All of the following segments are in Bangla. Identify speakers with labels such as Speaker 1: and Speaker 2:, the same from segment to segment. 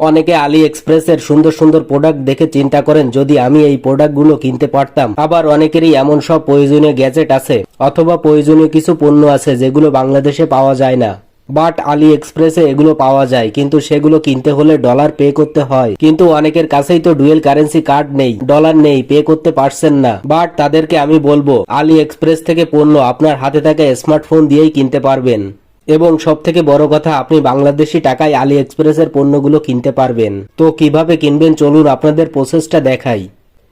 Speaker 1: অনেকে আলি এক্সপ্রেসের সুন্দর সুন্দর প্রোডাক্ট দেখে চিন্তা করেন, যদি আমি এই প্রোডাক্টগুলো কিনতে পারতাম। আবার অনেকেরই এমন সব প্রয়োজনীয় গ্যাজেট আছে, অথবা প্রয়োজনীয় কিছু পণ্য আছে যেগুলো বাংলাদেশে পাওয়া যায় না। বাট আলি এক্সপ্রেসে এগুলো পাওয়া যায়, কিন্তু সেগুলো কিনতে হলে ডলার পে করতে হয়। কিন্তু অনেকের কাছেই তো ডুয়েল কারেন্সি কার্ড নেই ডলার নেই পে করতে পারছেন না। বাট তাদেরকে আমি বলব আলি এক্সপ্রেস থেকে পণ্য আপনার হাতে থাকা স্মার্টফোন দিয়েই কিনতে পারবেন। এবং সব থেকে বড় কথা, আপনি বাংলাদেশি টাকায় আলি এক্সপ্রেসের পণ্যগুলো কিনতে পারবেন। তো কীভাবে কিনবেন? চলুন আপনাদের প্রসেসটা দেখাই।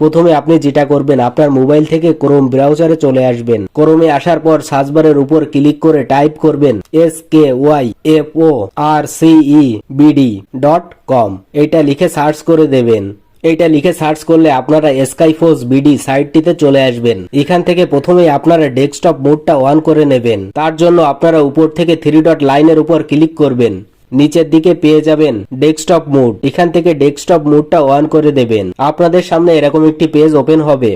Speaker 1: প্রথমে আপনি যেটা করবেন, আপনার মোবাইল থেকে ক্রোম ব্রাউজারে চলে আসবেন। ক্রোমে আসার পর সার্চবারের উপর ক্লিক করে টাইপ করবেন S K Y F O R C E BD dot কম এটা লিখে সার্চ করে দেবেন। এইটা লিখে সার্চ করলে আপনারা স্কাইফোর্স বিডি সাইটটিতে চলে আসবেন। এখান থেকে প্রথমে আপনারা ডেস্কটপ মোডটা অন করে নেবেন। তার জন্য আপনারা উপর থেকে থ্রি ডট লাইনের উপর ক্লিক করবেন। নিচের দিকে পেয়ে যাবেন ডেস্কটপ মোড এখান থেকে ডেস্কটপ মোডটা অন করে দেবেন। আপনাদের সামনে এরকম একটি পেজ ওপেন হবে।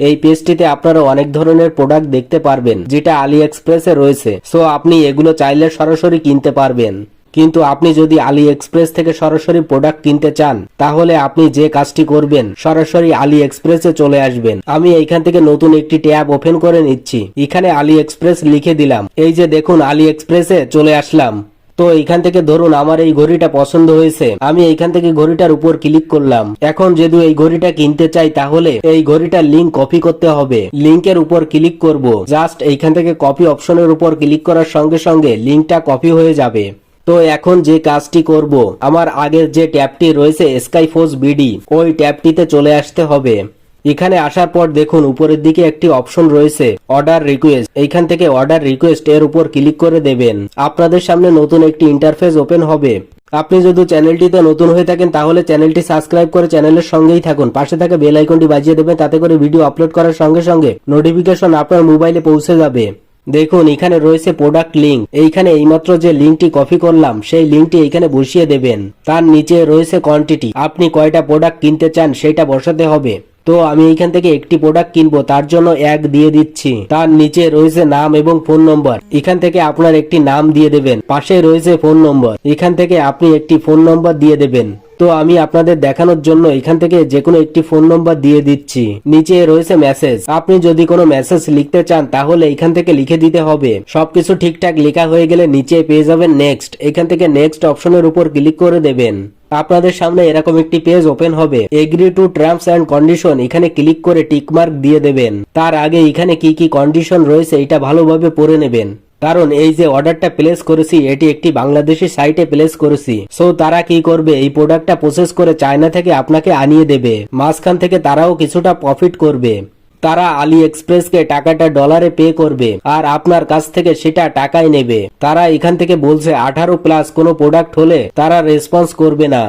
Speaker 1: এই পেজটিতে আপনারা অনেক ধরনের প্রোডাক্ট দেখতে পারবেন, যেটা আলি এক্সপ্রেসে রয়েছে। সো আপনি এগুলো চাইলে সরাসরি কিনতে পারবেন। কিন্তু আপনি যদি আলি এক্সপ্রেস থেকে সরাসরি প্রোডাক্ট কিনতে চান, তাহলে আপনি যে কাজটি করবেন, সরাসরি আলি এক্সপ্রেসে চলে আসবেন। আমি এইখান থেকে নতুন একটি ট্যাব ওপেন করে নিচ্ছি। এখানে আলি এক্সপ্রেস লিখে দিলাম। এই যে দেখুন আলি এক্সপ্রেসে চলে আসলাম। তো এইখান থেকে ধরুন আমার এই ঘড়িটা পছন্দ হয়েছে। আমি এইখান থেকে ঘড়িটার উপর ক্লিক করলাম। এখন যদি এই ঘড়িটা কিনতে চাই, তাহলে এই ঘড়িটার লিঙ্ক কপি করতে হবে। লিঙ্কের উপর ক্লিক করব। জাস্ট এইখান থেকে কপি অপশনের উপর ক্লিক করার সঙ্গে সঙ্গে লিঙ্কটা কপি হয়ে যাবে। তো এখন যে কাজটি করব, আমার আগের যে ট্যাবটি রয়েছে স্কাইফোর্স বিডি ওই ট্যাবটিতে চলে আসতে হবে। এখানে আসার পর দেখুন, উপরের দিকে একটি অপশন রয়েছে অর্ডার রিকোয়েস্ট এইখান থেকে অর্ডার রিকোয়েস্ট এর উপর ক্লিক করে দেবেন। আপনাদের সামনে নতুন একটি ইন্টারফেস ওপেন হবে। আপনি যদি চ্যানেলটিতে নতুন হয়ে থাকেন, তাহলে চ্যানেলটি সাবস্ক্রাইব করে চ্যানেলের সঙ্গেই থাকুন। পাশে থাকা বেল আইকনটি বাজিয়ে দেবেন, তাতে করে ভিডিও আপলোড করার সঙ্গে সঙ্গে নোটিফিকেশন আপনার মোবাইলে পৌঁছে যাবে। দেখুন, এখানে রয়েছে প্রোডাক্ট লিঙ্ক এইখানে এইমাত্র যে লিঙ্কটি কপি করলাম, সেই লিঙ্কটি এখানে বসিয়ে দেবেন। তার নিচে রয়েছে কোয়ান্টিটি আপনি কয়টা প্রোডাক্ট কিনতে চান, সেটা বসাতে হবে। তো আমি এইখান থেকে একটি প্রোডাক্ট কিনবো, তার জন্য এক দিয়ে দিচ্ছি। তার নিচে রয়েছে নাম এবং ফোন নম্বর এখান থেকে আপনার একটি নাম দিয়ে দেবেন। পাশে রয়েছে ফোন নম্বর এখান থেকে আপনি একটি ফোন নম্বর দিয়ে দেবেন। তো আমি আপনাদের দেখানোর জন্য এখান থেকে যে কোনো একটি ফোন নম্বর দিয়ে দিচ্ছি। নিচে রয়েছে মেসেজ আপনি যদি কোনো মেসেজ লিখতে চান, তাহলে এখান থেকে লিখে দিতে হবে। সবকিছু ঠিকঠাক লেখা হয়ে গেলে নিচে পেয়ে যাবেন নেক্সট এখান থেকে নেক্সট অপশনের উপর ক্লিক করে দেবেন। আপনাদের সামনে এরকম একটি পেজ ওপেন হবে। Agree to terms and condition এখানে ক্লিক করে টিকমার্ক দিয়ে দেবেন। তার আগে এখানে কি কি কন্ডিশন রয়েছে, এটা ভালোভাবে পড়ে নেবেন। কারণ এই যে অর্ডারটা প্লেস করেছি, এটি একটি বাংলাদেশি সাইটে প্লেস করেছি। সো তারা কি করবে? এই প্রোডাক্টটা প্রসেস করে চায়না থেকে আপনাকে আনিয়ে দেবে। মাঝখান থেকে তারাও কিছুটা প্রফিট করবে। তারা আলি এক্সপ্রেসকে টাকাটা ডলারে পে করবে আর আপনার কাছ থেকে সেটা টাকায় নেবে। তারা এখান থেকে বলছে, আঠারো প্লাস কোনো প্রোডাক্ট হলে তারা রেসপন্স করবে না।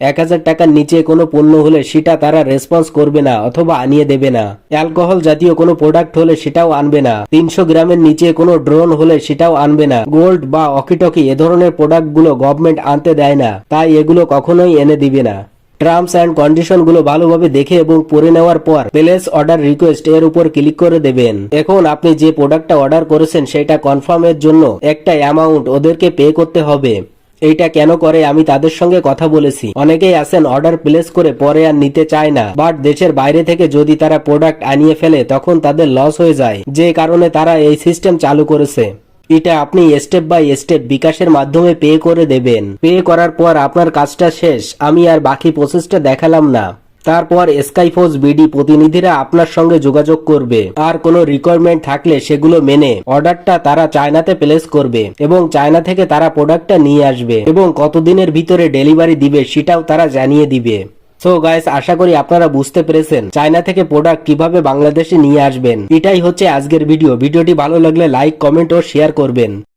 Speaker 1: এক হাজার টাকার নিচে কোনো পণ্য হলে সেটা তারা রেসপন্স করবে না অথবা আনিয়ে দেবে না। অ্যালকোহল জাতীয় কোনো প্রোডাক্ট হলে সেটাও আনবে না। তিনশো গ্রামের নিচে কোনো ড্রোন হলে সেটাও আনবে না। গোল্ড বা অকিটকি এ ধরনের প্রোডাক্টগুলো গভর্নমেন্ট আনতে দেয় না। তাই এগুলো কখনোই এনে দিবে না। টার্মস অ্যান্ড কন্ডিশনগুলো ভালোভাবে দেখে এবং পড়ে নেওয়ার পর প্লেস অর্ডার রিকোয়েস্ট এর উপর ক্লিক করে দেবেন। এখন আপনি যে প্রোডাক্টটা অর্ডার করেছেন সেটা কনফার্মের জন্য একটা অ্যামাউন্ট ওদেরকে পে করতে হবে। এইটা কেন করে আমি তাদের সঙ্গে কথা বলেছি। অনেকেই আছেন অর্ডার প্লেস করে পরে আর নিতে চায় না। বাট দেশের বাইরে থেকে যদি তারা প্রোডাক্ট আনিয়ে ফেলে, তখন তাদের লস হয়ে যায়। যে কারণে তারা এই সিস্টেম চালু করেছে। এটা আপনি স্টেপ বাই স্টেপ বিকাশের মাধ্যমে পে করে দেবেন। পে করার পর আপনার কাজটা শেষ। আমি আর বাকি প্রসেসটা দেখালাম না। তারপর স্কাইফোর্স বিডি প্রতিনিধিরা আপনার সঙ্গে যোগাযোগ করবে। আর কোনো রিকোয়ারমেন্ট থাকলে সেগুলো মেনে অর্ডারটা তারা চায়নাতে প্লেস করবে এবং চায়না থেকে তারা প্রোডাক্টটা নিয়ে আসবে এবং কতদিনের ভিতরে ডেলিভারি দিবে সেটাও তারা জানিয়ে দিবে। সো গাইস আশা করি আপনারা বুঝতে পেরেছেন চায়না থেকে প্রোডাক্ট কীভাবে বাংলাদেশে নিয়ে আসবেন। এটাই হচ্ছে আজকের ভিডিও ভিডিওটি ভালো লাগলে লাইক কমেন্ট ও শেয়ার করবেন।